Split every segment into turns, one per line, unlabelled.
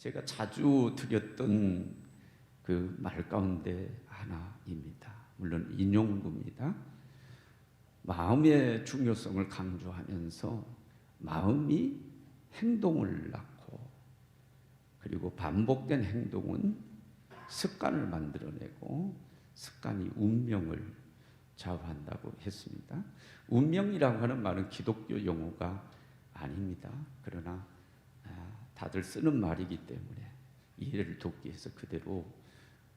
제가 자주 드렸던 그 말 가운데 하나입니다. 물론 인용구입니다. 마음의 중요성을 강조하면서 마음이 행동을 낳고 그리고 반복된 행동은 습관을 만들어내고 습관이 운명을 좌우한다고 했습니다. 운명이라고 하는 말은 기독교 용어가 아닙니다. 그러나 아, 다들 쓰는 말이기 때문에 이해를 돕기 위해서 그대로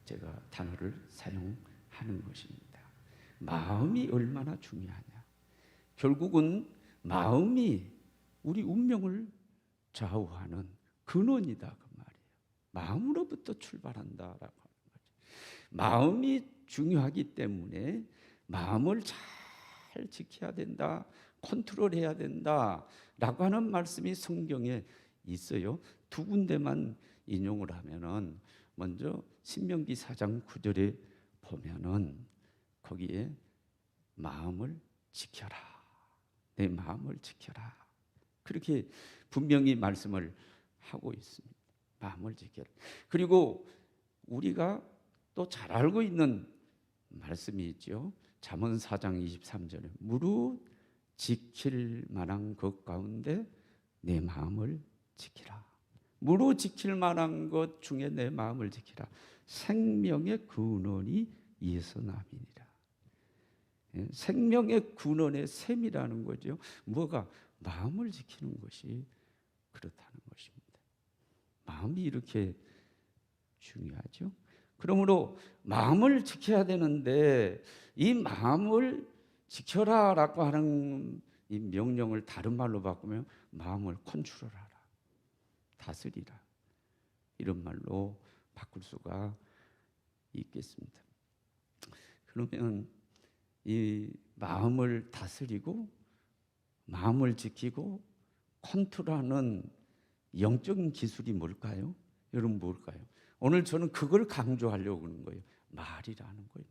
제가 단어를 사용하는 것입니다. 마음이 얼마나 중요하냐. 결국은 마음이 우리 운명을 좌우하는 근원이다 그 말이에요. 마음으로부터 출발한다라고 하는 거죠. 마음이 중요하기 때문에 마음을 잘 지켜야 된다, 컨트롤해야 된다라고 하는 말씀이 성경에 있어요. 두 군데만 인용을 하면은 먼저 신명기 4장 9절에 보면은 거기에 마음을 지켜라. 내 마음을 지켜라. 그렇게 분명히 말씀을 하고 있습니다. 마음을 지켜라. 그리고 우리가 또 잘 알고 있는 말씀이 있죠. 잠언 4장 23절에 무릇 지킬 만한 것 가운데 내 마음을 지키라. 무릇 지킬 만한 것 중에 내 마음을 지키라. 생명의 근원이 예수 남이니라. 예, 생명의 근원의 셈이라는 거죠. 뭐가 마음을 지키는 것이 그렇다는 것입니다. 마음이 이렇게 중요하죠. 그러므로 마음을 지켜야 되는데 이 마음을 지켜라라고 하는 이 명령을 다른 말로 바꾸면 마음을 컨트롤하라, 다스리라 이런 말로 바꿀 수가 있겠습니다. 그러면 이 마음을 다스리고 마음을 지키고 컨트롤하는 영적인 기술이 뭘까요? 여러분 뭘까요? 오늘 저는 그걸 강조하려고 하는 거예요. 말이라는 거예요.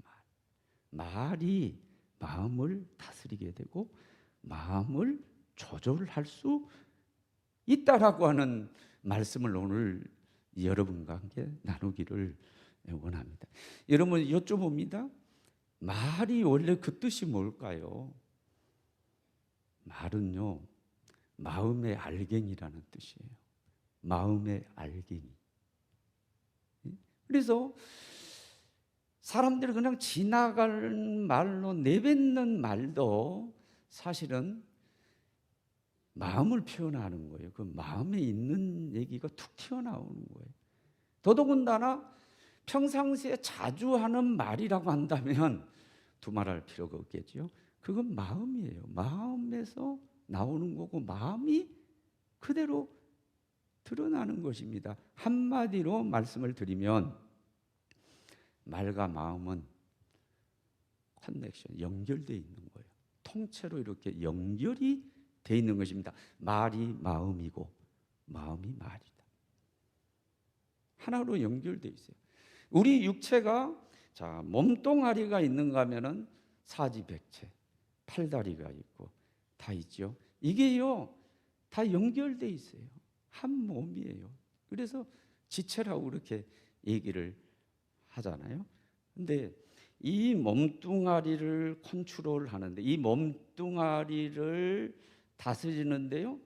말. 말이 마음을 다스리게 되고 마음을 조절할 수 있다라고 하는 말씀을 오늘 여러분과 함께 나누기를 원합니다. 여러분 여쭤봅니다. 말이 원래 그 뜻이 뭘까요? 말은요, 마음의 알갱이라는 뜻이에요. 마음의 알갱이. 그래서 사람들이 그냥 지나가는 말로 내뱉는 말도 사실은 마음을 표현하는 거예요. 그 마음에 있는 얘기가 툭 튀어나오는 거예요. 더더군다나 평상시에 자주 하는 말이라고 한다면 두말할 필요가 없겠죠. 그건 마음이에요. 마음에서 나오는 거고 마음이 그대로 드러나는 것입니다. 한마디로 말씀을 드리면 말과 마음은 커넥션 연결되어 있는 거예요. 통째로 이렇게 연결이 돼 있는 것입니다. 말이 마음이고 마음이 말이다. 하나로 연결돼 있어요. 우리 육체가 자 몸뚱아리가 있는가 하면은 사지백체, 팔다리가 있고 다 있죠. 이게요 다 연결돼 있어요. 한 몸이에요. 그래서 지체라고 그렇게 얘기를 하잖아요. 근데 이 몸뚱아리를 컨트롤 하는데 이 몸뚱아리를 다스리는데요.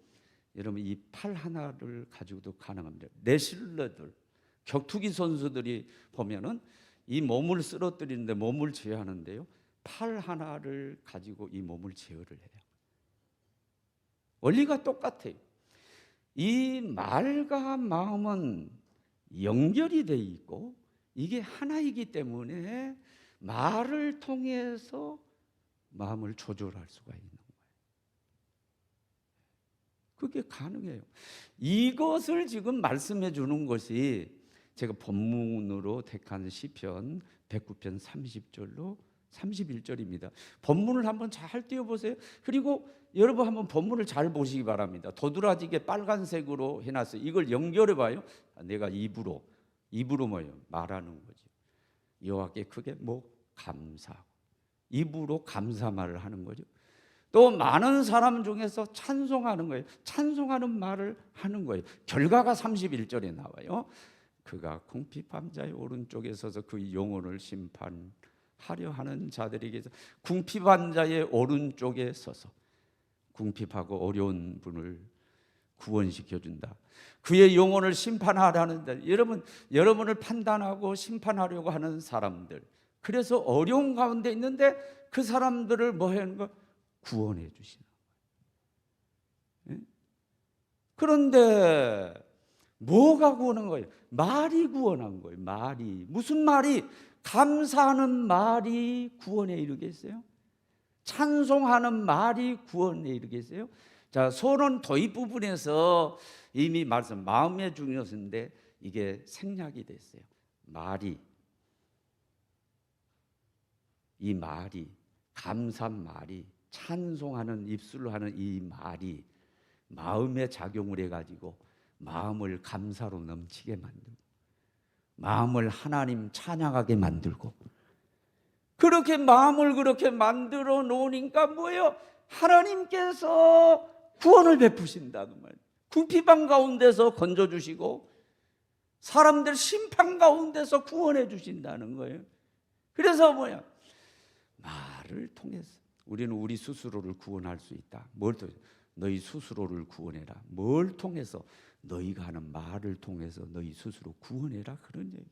여러분 이 팔 하나를 가지고도 가능합니다. 레슬러들 격투기 선수들이 보면은 이 몸을 쓰러뜨리는데 몸을 제어하는데요. 팔 하나를 가지고 이 몸을 제어를 해요. 원리가 똑같아요. 이 말과 마음은 연결이 돼 있고 이게 하나이기 때문에 말을 통해서 마음을 조절할 수가 있는. 그게 가능해요. 이것을 지금 말씀해 주는 것이 제가 본문으로 택한 시편 109편 30절로 31절입니다. 본문을 한번 잘 띄워 보세요. 그리고 여러분 한번 본문을 잘 보시기 바랍니다. 도드라지게 빨간색으로 해 놨어요. 이걸 연결해 봐요. 내가 입으로 입으로 뭐예요? 말하는 거죠. 여호와께 크게 뭐 감사. 입으로 감사 말을 하는 거죠. 또 많은 사람 중에서 찬송하는 거예요. 찬송하는 말을 하는 거예요. 결과가 31절에 나와요. 그가 궁핍함자의 오른쪽에 서서 그 영혼을 심판하려 하는 자들에게서 궁핍한 자의 오른쪽에 서서 궁핍하고 어려운 분을 구원시켜 준다. 그의 영혼을 심판하라는 데 여러분 여러분을 판단하고 심판하려고 하는 사람들. 그래서 어려운 가운데 있는데 그 사람들을 뭐 하는 거 구원해 주시는 거예요. 예? 그런데 뭐가 구원한 거예요? 말이 구원한 거예요. 말이 무슨 말이 감사하는 말이 구원에 이르겠어요? 찬송하는 말이 구원에 이르겠어요? 자, 소론 도입 부분에서 이미 말씀 마음의 중요성인데 이게 생략이 됐어요. 말이 이 말이 감사 말이 찬송하는 입술로 하는 이 말이 마음에 작용을 해 가지고 마음을 감사로 넘치게 만들고 마음을 하나님 찬양하게 만들고 그렇게 마음을 그렇게 만들어 놓으니까 뭐예요? 하나님께서 구원을 베푸신다는 말이에요. 궁핍한 가운데서 건져 주시고 사람들 심판 가운데서 구원해 주신다는 거예요. 그래서 뭐야? 말을 통해서 우리는 우리 스스로를 구원할 수 있다. 뭘? 너희 스스로를 구원해라. 뭘 통해서? 너희가 하는 말을 통해서 너희 스스로 구원해라. 그런 얘기.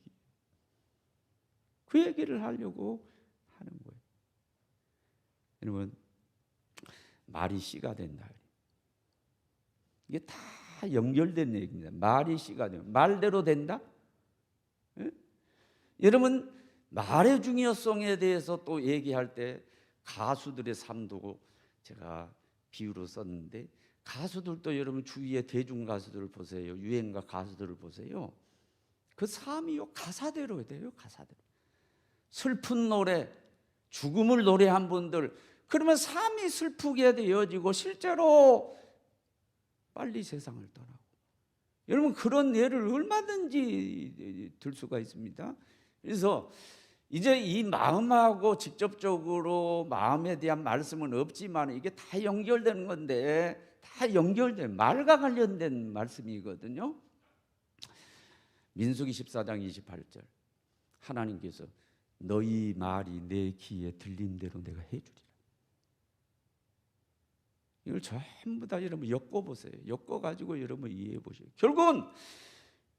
그 얘기를 하려고 하는 거예요. 여러분 말이 씨가 된다. 이게 다 연결된 얘기입니다. 말이 씨가 되 말대로 된다? 예? 여러분 말의 중요성에 대해서 또 얘기할 때 가수들의 삶도 제가 비유로 썼는데 가수들도 여러분 주위의 대중 가수들을 보세요. 유행가 가수들을 보세요. 그 삶이요 가사대로 돼요. 가사대로. 슬픈 노래, 죽음을 노래한 분들 그러면 삶이 슬프게 되어지고 실제로 빨리 세상을 떠나고 여러분 그런 예를 얼마든지 들 수가 있습니다. 그래서 이제 이 마음하고 직접적으로 마음에 대한 말씀은 없지만 이게 다 연결되는 건데 다 연결된 말과 관련된 말씀이거든요. 민수기 14장 28절 하나님께서 너희 말이 내 귀에 들린 대로 내가 해주리라. 이걸 전부 다 여러분 엮어 보세요. 엮어 가지고 여러분 이해해 보세요. 결국은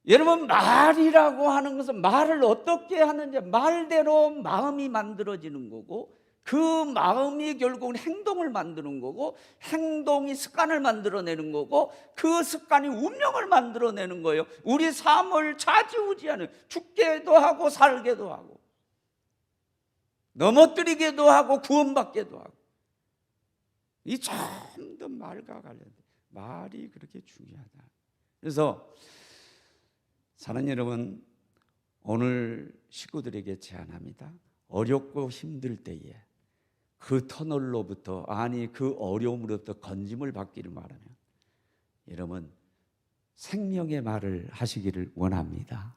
여러분 말이라고 하는 것은 말을 어떻게 하는지 말대로 마음이 만들어지는 거고 그 마음이 결국은 행동을 만드는 거고 행동이 습관을 만들어내는 거고 그 습관이 운명을 만들어내는 거예요. 우리 삶을 좌지우지하는 죽게도 하고 살게도 하고 넘어뜨리게도 하고 구원받게도 하고 이 전부 말과 관련된 말이 그렇게 중요하다. 그래서 사는 여러분 오늘 식구들에게 제안합니다. 어렵고 힘들 때에 그 터널로부터 아니 그 어려움으로부터 건짐을 받기를 바라며 여러분 생명의 말을 하시기를 원합니다.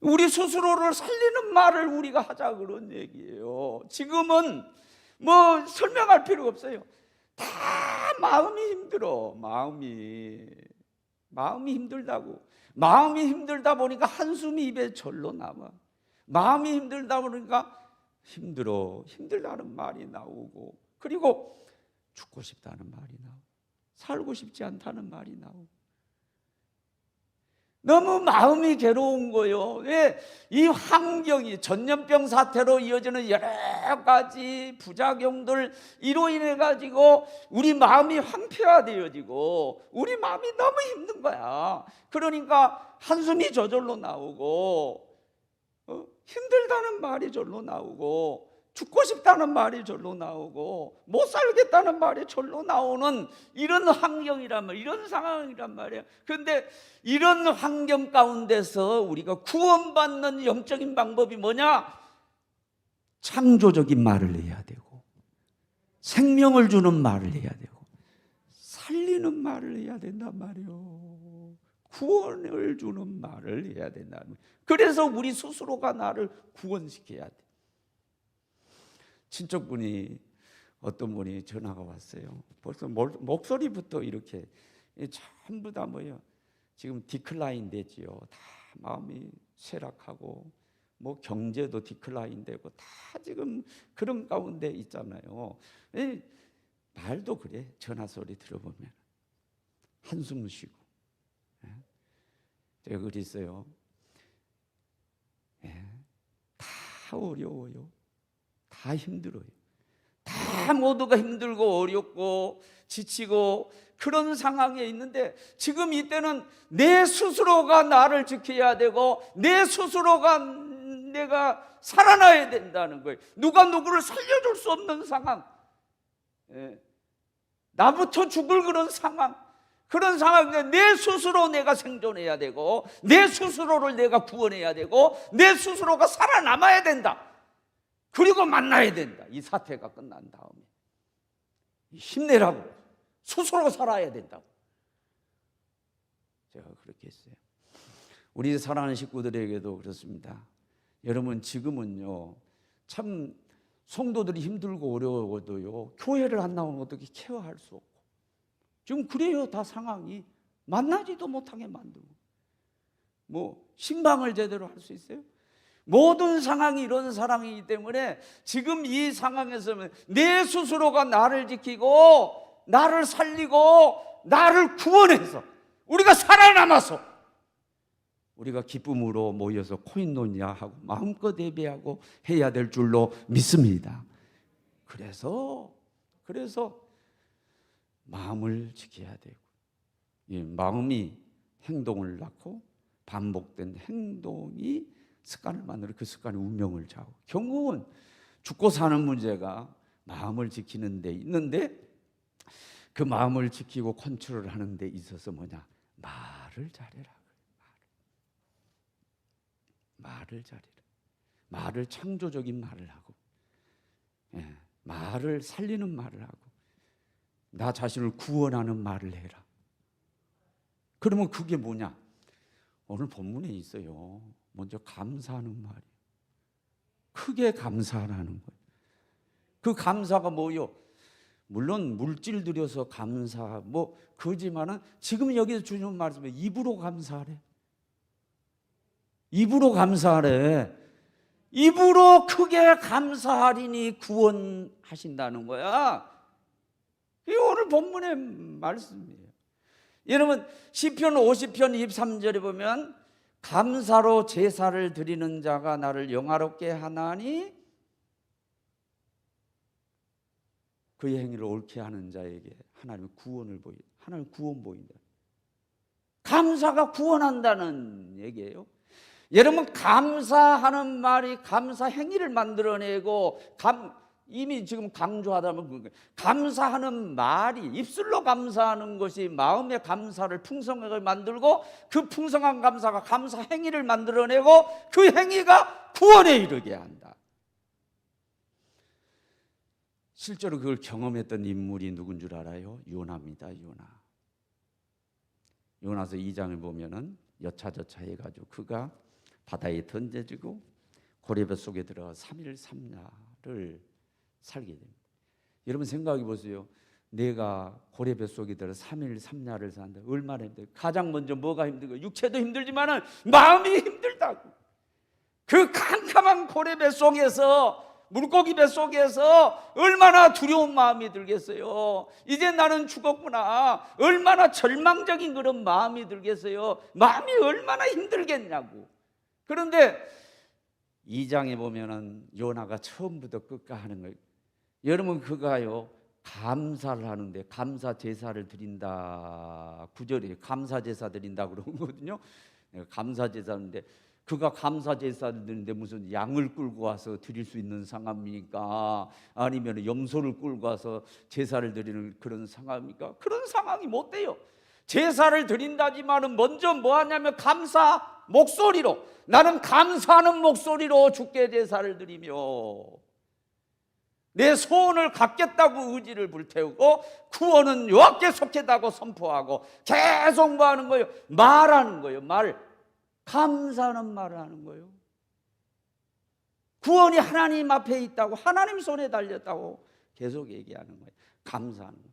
우리 스스로를 살리는 말을 우리가 하자 그런 얘기예요. 지금은 뭐 설명할 필요가 없어요. 다 마음이 힘들어. 마음이 마음이 힘들다고. 마음이 힘들다 보니까 한숨이 입에 절로 남아. 마음이 힘들다 보니까 힘들어. 힘들다는 말이 나오고 그리고 죽고 싶다는 말이 나오고 살고 싶지 않다는 말이 나오고 너무 마음이 괴로운 거요. 왜? 이 환경이 전염병 사태로 이어지는 여러 가지 부작용들 이로 인해 가지고 우리 마음이 황폐화되어지고 우리 마음이 너무 힘든 거야. 그러니까 한숨이 저절로 나오고 어? 힘들다는 말이 절로 나오고 죽고 싶다는 말이 절로 나오고 못 살겠다는 말이 절로 나오는 이런 환경이란 말, 이런 상황이란 말이에요. 그런데 이런 환경 가운데서 우리가 구원받는 영적인 방법이 뭐냐? 창조적인 말을 해야 되고 생명을 주는 말을 해야 되고 살리는 말을 해야 된단 말이요. 구원을 주는 말을 해야 된다. 그래서 우리 스스로가 나를 구원시켜야 돼. 친척분이 어떤 분이 전화가 왔어요. 벌써 몰- 목소리부터 이렇게 이 전부 다 뭐요? 지금 디클라인 되지요. 다 마음이 쇠락하고 뭐 경제도 디클라인 되고 다 지금 그런 가운데 있잖아요. 이 말도 그래. 전화 소리 들어보면 한숨 쉬고. 예. 제가 그랬어요. 예. 다 어려워요. 다 힘들어요. 다 모두가 힘들고 어렵고 지치고 그런 상황에 있는데 지금 이때는 내 스스로가 나를 지켜야 되고 내 스스로가 내가 살아나야 된다는 거예요. 누가 누구를 살려줄 수 없는 상황. 예. 나부터 죽을 그런 상황. 그런 상황인데 내 스스로 내가 생존해야 되고 내 스스로를 내가 구원해야 되고 내 스스로가 살아남아야 된다. 그리고 만나야 된다. 이 사태가 끝난 다음에 힘내라고 스스로 살아야 된다고. 제가 그렇게 했어요. 우리 사랑하는 식구들에게도 그렇습니다. 여러분 지금은요 참 성도들이 힘들고 어려워도요 교회를 안 나오면 어떻게 케어할 수 없고 지금 그래요 다 상황이 만나지도 못하게 만들고 뭐 신방을 제대로 할 수 있어요? 모든 상황이 이런 상황이기 때문에 지금 이 상황에서는 내 스스로가 나를 지키고 나를 살리고 나를 구원해서 우리가 살아남아서 우리가 기쁨으로 모여서 코인 논야 하고 마음껏 예배하고 해야 될 줄로 믿습니다. 그래서 그래서 마음을 지켜야 되고 이 마음이 행동을 낳고 반복된 행동이 습관을 만들어 그 습관이 운명을 좌우. 결국은 죽고 사는 문제가 마음을 지키는 데 있는데 그 마음을 지키고 컨트롤하는 데 있어서 뭐냐? 말을 잘해라. 말을 잘해라. 말을 창조적인 말을 하고, 예, 말을 살리는 말을 하고, 나 자신을 구원하는 말을 해라. 그러면 그게 뭐냐? 오늘 본문에 있어요. 먼저 감사하는 말이에요. 크게 감사하라는 거예요. 그 감사가 뭐요? 물론 물질 들여서 감사 뭐 그지만은 지금 여기서 주님 말씀에 입으로 감사하래. 입으로 감사하래. 입으로 크게 감사하리니 구원하신다는 거야. 이 오늘 본문의 말씀이에요. 여러분 시편 50편 23절에 보면 감사로 제사를 드리는 자가 나를 영화롭게 하나니 그의 행위를 옳게 하는 자에게 하나님의 구원을 보이 하나님 구원 보인다. 감사가 구원한다는 얘기예요. 여러분 감사하는 말이 감사 행위를 만들어내고 감 이미 지금 강조하다면 그 감사하는 말이 입술로 감사하는 것이 마음의 감사를 풍성하게 만들고 그 풍성한 감사가 감사 행위를 만들어내고 그 행위가 구원에 이르게 한다. 실제로 그걸 경험했던 인물이 누군 줄 알아요? 요나입니다. 요나. 요나서 2장을 보면은 여차저차 해가지고 그가 바다에 던져지고 고래배 속에 들어가 3일 3야를 살게 됩니다. 여러분 생각해 보세요. 내가 고래배 속에 들어 3일 3야를 산다. 얼마나 힘들 가장 먼저 뭐가 힘들고 육체도 힘들지만은 마음이 힘들다고. 그 캄캄한 고래배 속에서 물고기 배 속에서 얼마나 두려운 마음이 들겠어요. 이제 나는 죽었구나. 얼마나 절망적인 그런 마음이 들겠어요. 마음이 얼마나 힘들겠냐고. 그런데 이 장에 보면은 요나가 처음부터 끝까 하는 거예요. 여러분 그가요 감사를 하는데 감사 제사를 드린다 구절이 감사 제사 드린다 그러거든요. 감사 제사인데 그가 감사 제사를 드리는데 무슨 양을 끌고 와서 드릴 수 있는 상황입니까? 아니면 염소를 끌고 와서 제사를 드리는 그런 상황입니까? 그런 상황이 못 돼요. 제사를 드린다지만은 먼저 뭐 하냐면 감사 목소리로 나는 감사하는 목소리로 주께 제사를 드리며 내 소원을 갖겠다고 의지를 불태우고 구원은 여호와께 속했다고 선포하고 계속 뭐 하는 거예요? 말하는 거예요. 말. 감사하는 말을 하는 거예요. 구원이 하나님 앞에 있다고 하나님 손에 달렸다고 계속 얘기하는 거예요. 감사하는 거예요.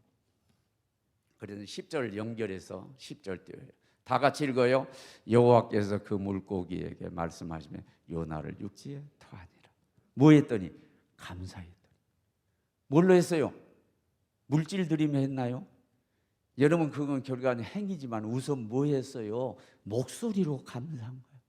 그래서 10절 연결해서 10절 띄워요. 다 같이 읽어요. 여호와께서 그 물고기에게 말씀하시면 요나를 육지에 토하니라. 뭐 했더니 감사했더니. 뭘로 했어요? 물질 들이며 했나요? 여러분 그건 결과는 행위지만 우선 뭐 했어요? 목소리로 감사한 거예요.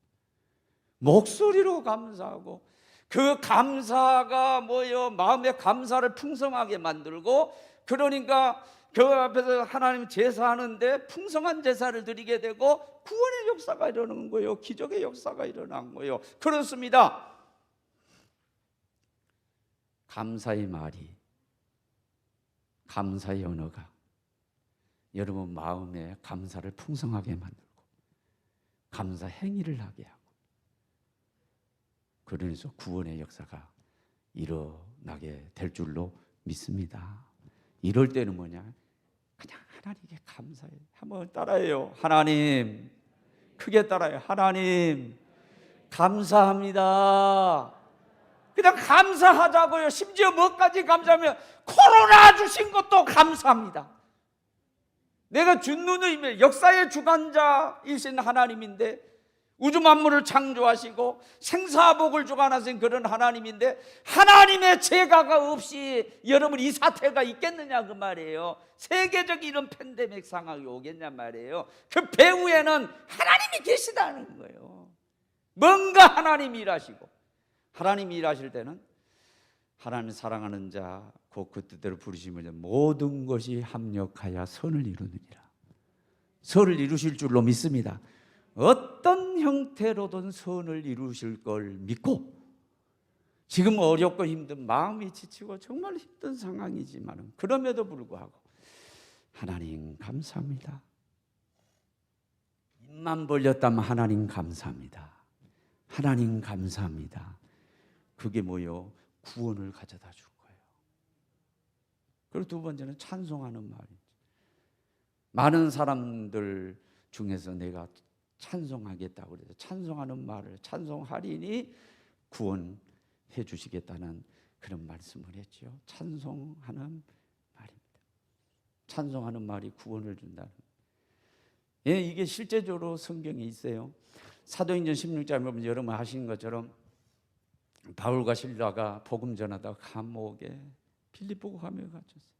목소리로 감사하고 그 감사가 뭐요? 마음의 감사를 풍성하게 만들고 그러니까 그 앞에서 하나님 제사하는데 풍성한 제사를 드리게 되고 구원의 역사가 일어나는 거예요. 기적의 역사가 일어난 거예요. 그렇습니다. 감사의 말이 감사의 언어가 여러분 마음에 감사를 풍성하게 만들고 감사 행위를 하게 하고 그러면서 구원의 역사가 일어나게 될 줄로 믿습니다. 이럴 때는 뭐냐? 그냥 하나님께 감사해. 한번 따라해요. 하나님 크게 따라해요. 하나님 감사합니다. 그냥 감사하자고요. 심지어 뭐까지 감사하면 코로나 주신 것도 감사합니다. 내가 준 누님의 역사의 주관자이신 하나님인데 우주 만물을 창조하시고 생사복을 주관하신 그런 하나님인데 하나님의 제가가 없이 여러분 이 사태가 있겠느냐 그 말이에요. 세계적 이런 팬데믹 상황이 오겠냐 말이에요. 그 배후에는 하나님이 계시다는 거예요. 뭔가 하나님이 일하시고 하나님이 일하실 때는 하나님 사랑하는 자, 곧 그 뜻대로 부르시면 모든 것이 합력하여 선을 이루느니라. 선을 이루실 줄로 믿습니다. 어떤 형태로든 선을 이루실 걸 믿고 지금 어렵고 힘든 마음이 지치고 정말 힘든 상황이지만 그럼에도 불구하고 하나님 감사합니다. 입만 벌렸다면 하나님 감사합니다. 하나님 감사합니다. 그게 뭐요? 구원을 가져다 줄 거예요. 그리고 두 번째는 찬송하는 말이죠. 많은 사람들 중에서 내가 찬송하겠다고 그래서 찬송하는 말을 찬송하리니 구원해 주시겠다는 그런 말씀을 했죠. 찬송하는 말입니다. 찬송하는 말이 구원을 준다는. 예, 이게 실제적으로 성경에 있어요. 사도행전 16장 보면 여러분 하신 것처럼 바울과 신라가 복음 전하다 감옥에 필리포고 감옥에 갇혔어요.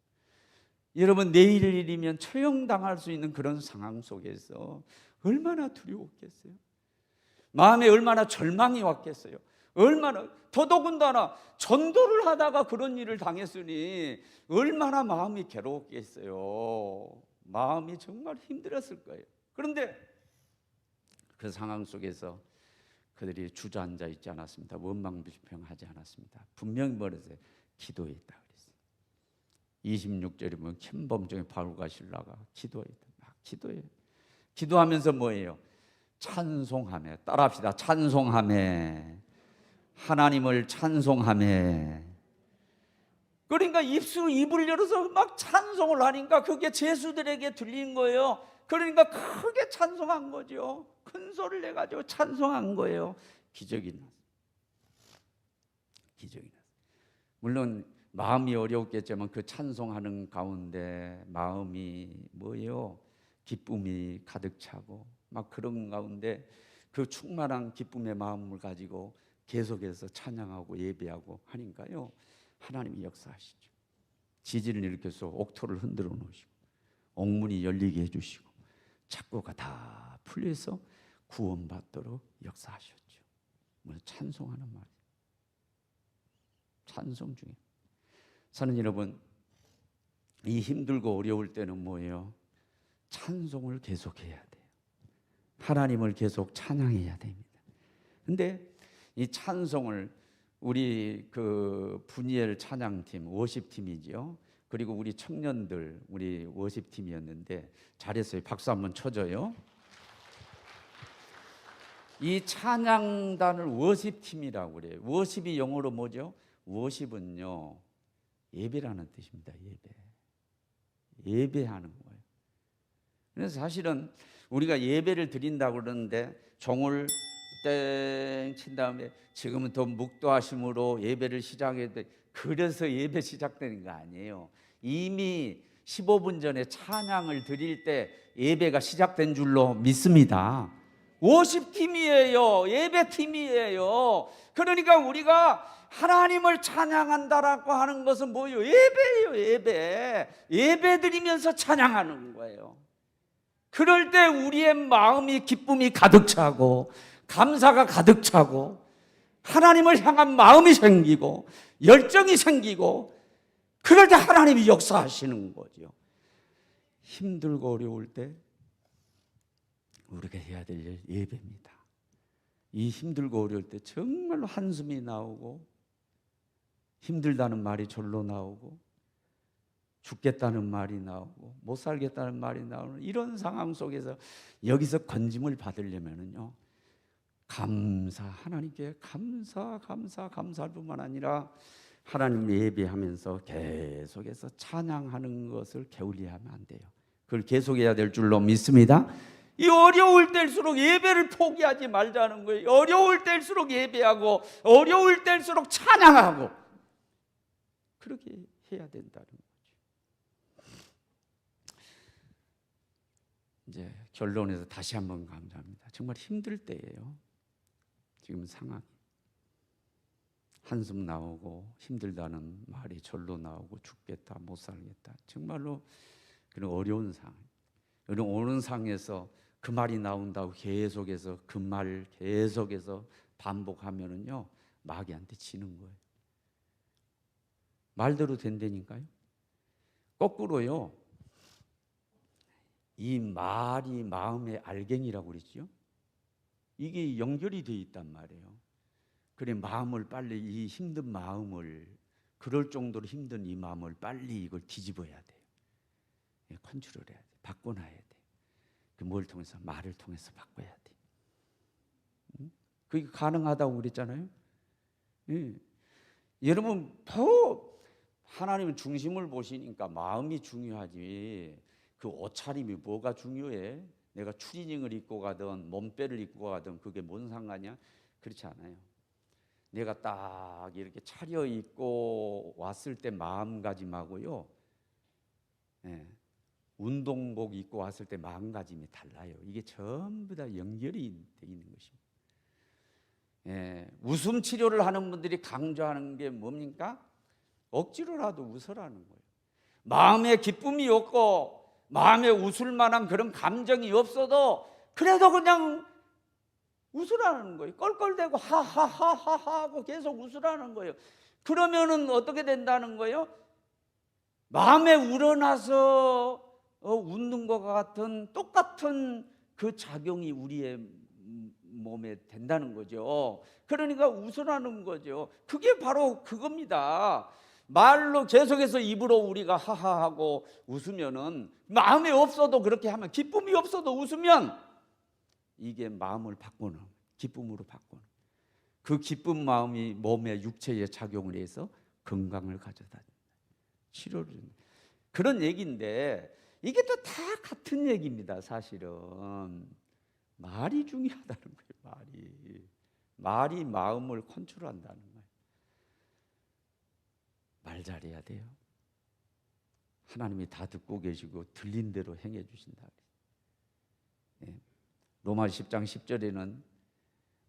여러분 내일 일이면 처형당할 수 있는 그런 상황 속에서 얼마나 두려웠겠어요. 마음에 얼마나 절망이 왔겠어요. 얼마나 더더군다나 전도를 하다가 그런 일을 당했으니 얼마나 마음이 괴로웠겠어요. 마음이 정말 힘들었을 거예요. 그런데 그 상황 속에서 그들이 주저앉아 있지 않았습니다. 원망 불평하지 않았습니다. 분명히 뭐랬어요? 기도했다 그랬어요. 26절에 보면 중에 바울과 신라가 기도했다. 막 기도해. 기도하면서 뭐예요? 찬송하며 따라합시다. 찬송하며 하나님을 찬송하며 그러니까 입술 입을 열어서 막 찬송을 하니까 그게 제수들에게 들린 거예요. 그러니까 크게 찬송한 거죠. 큰 소리를 내 가지고 찬송한 거예요. 기적이 났. 기적이 났. 물론 마음이 어려웠겠지만 그 찬송하는 가운데 마음이 뭐예요? 기쁨이 가득 차고 막 그런 가운데 그 충만한 기쁨의 마음을 가지고 계속해서 찬양하고 예배하고 하니까요. 하나님이 역사하시죠. 지진을 일으켜서 옥토를 흔들어 놓으시고 옥문이 열리게 해주시고 착고가 다 풀려서 구원받도록 역사하셨죠. 뭐 찬송하는 말. 찬송 중에. 사는 여러분, 이 힘들고 어려울 때는 뭐예요? 찬송을 계속해야 돼요. 하나님을 계속 찬양해야 됩니다. 근데 이 찬송을 우리 그 분이엘 찬양팀 워십팀이죠. 그리고 우리 청년들 우리 워십팀이었는데 잘했어요. 박수 한번 쳐줘요. 이 찬양단을 워십팀이라고 그래요. 워십이 영어로 뭐죠? 워십은요 예배라는 뜻입니다. 예배. 예배하는 거예요. 그래서 사실은 우리가 예배를 드린다고 그러는데 종을 땡 친 다음에 지금은 더 묵도하심으로 예배를 시작해야 돼. 그래서 예배 시작되는 거 아니에요. 이미 15분 전에 찬양을 드릴 때 예배가 시작된 줄로 믿습니다. 50팀이에요. 예배팀이에요. 그러니까 우리가 하나님을 찬양한다라고 하는 것은 뭐예요? 예배예요, 예배. 예배 드리면서 찬양하는 거예요. 그럴 때 우리의 마음이 기쁨이 가득 차고 감사가 가득 차고 하나님을 향한 마음이 생기고 열정이 생기고 그럴 때 하나님이 역사하시는 거죠. 힘들고 어려울 때 우리가 해야 될일 예배입니다. 이 힘들고 어려울 때 정말로 한숨이 나오고 힘들다는 말이 절로 나오고 죽겠다는 말이 나오고 못 살겠다는 말이 나오는 이런 상황 속에서 여기서 건짐을 받으려면은요 감사 하나님께 감사 감사 감사할 뿐만 아니라 하나님 예배하면서 계속해서 찬양하는 것을 게을리하면 안 돼요. 그걸 계속해야 될 줄로 믿습니다. 이 어려울 때일수록 예배를 포기하지 말자는 거예요. 어려울 때일수록 예배하고 어려울 때일수록 찬양하고 그렇게 해야 된다는 거죠. 이제 결론에서 다시 한번 감사합니다. 정말 힘들 때예요. 지금 상황이. 한숨 나오고 힘들다는 말이 절로 나오고 죽겠다 못 살겠다. 정말로 그런 어려운 상황. 그런 어려운 상황에서 그 말이 나온다고 계속해서 그말 계속해서 반복하면은요 마귀한테 지는 거예요. 말대로 된다니까요. 거꾸로요 이 말이 마음의 알갱이라고 그랬죠 이게 연결이 돼 있단 말이에요 그래 마음을 빨리 이 힘든 마음을 그럴 정도로 힘든 이 마음을 빨리 이걸 뒤집어야 돼요. 예, 컨트롤 해야 돼. 바꿔놔야 돼. 그뭘 통해서 말을 통해서 바꿔야 돼. 응? 그게 가능하다고 그랬잖아요. 예. 여러분 더 하나님은 중심을 보시니까 마음이 중요하지. 그 옷차림이 뭐가 중요해? 내가 추리닝을 입고 가든 몸빼를 입고 가든 그게 뭔 상관이야? 그렇지 않아요. 내가 딱 이렇게 차려 입고 왔을 때 마음가짐하고요. 예, 운동복 입고 왔을 때 마음가짐이 달라요. 이게 전부 다 연결이 돼 있는 것입니다. 예, 웃음 치료를 하는 분들이 강조하는 게 뭡니까? 억지로라도 웃으라는 거예요. 마음에 기쁨이 없고 마음에 웃을 만한 그런 감정이 없어도 그래도 그냥 웃으라는 거예요. 껄껄대고 하하하하하 하고 계속 웃으라는 거예요. 그러면은 어떻게 된다는 거예요? 마음에 우러나서 어, 웃는 것 같은 똑같은 그 작용이 우리의 몸에 된다는 거죠. 그러니까 웃으라는 거죠. 그게 바로 그겁니다. 말로 계속해서 입으로 우리가 하하하고 웃으면은 마음에 없어도 그렇게 하면 기쁨이 없어도 웃으면 이게 마음을 바꾸는 기쁨으로 바꾸는. 그 기쁜 마음이 몸의 육체에 작용을 해서 건강을 가져다 치료를 그런 얘기인데 이게 또 다 같은 얘기입니다 사실은. 말이 중요하다는 거예요 말이. 말이 마음을 컨트롤한다는 거예요 말 잘해야 돼요 하나님이 다 듣고 계시고 들린 대로 행해 주신다 예. 로마 10장 10절에는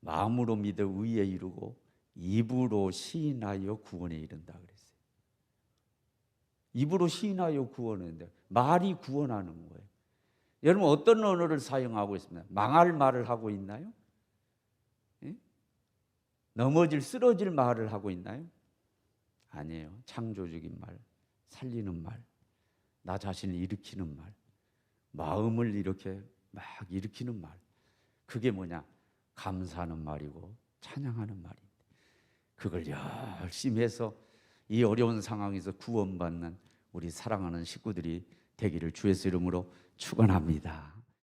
마음으로 믿어 의에 이르고 입으로 시인하여 구원에 이른다 그랬어요. 입으로 시인하여 구원하는데 말이 구원하는 거예요. 여러분 어떤 언어를 사용하고 있습니다. 망할 말을 하고 있나요? 예? 넘어질 쓰러질 말을 하고 있나요? 아니에요. 창조적인 말, 살리는 말, 나 자신을 일으키는 말, 마음을 이렇게 막 일으키는 말. 그게 뭐냐? 감사하는 말이고 찬양하는 말입니다. 그걸 열심히 해서 이 어려운 상황에서 구원받는 우리 사랑하는 식구들이 되기를 주의 이름으로 축원합니다.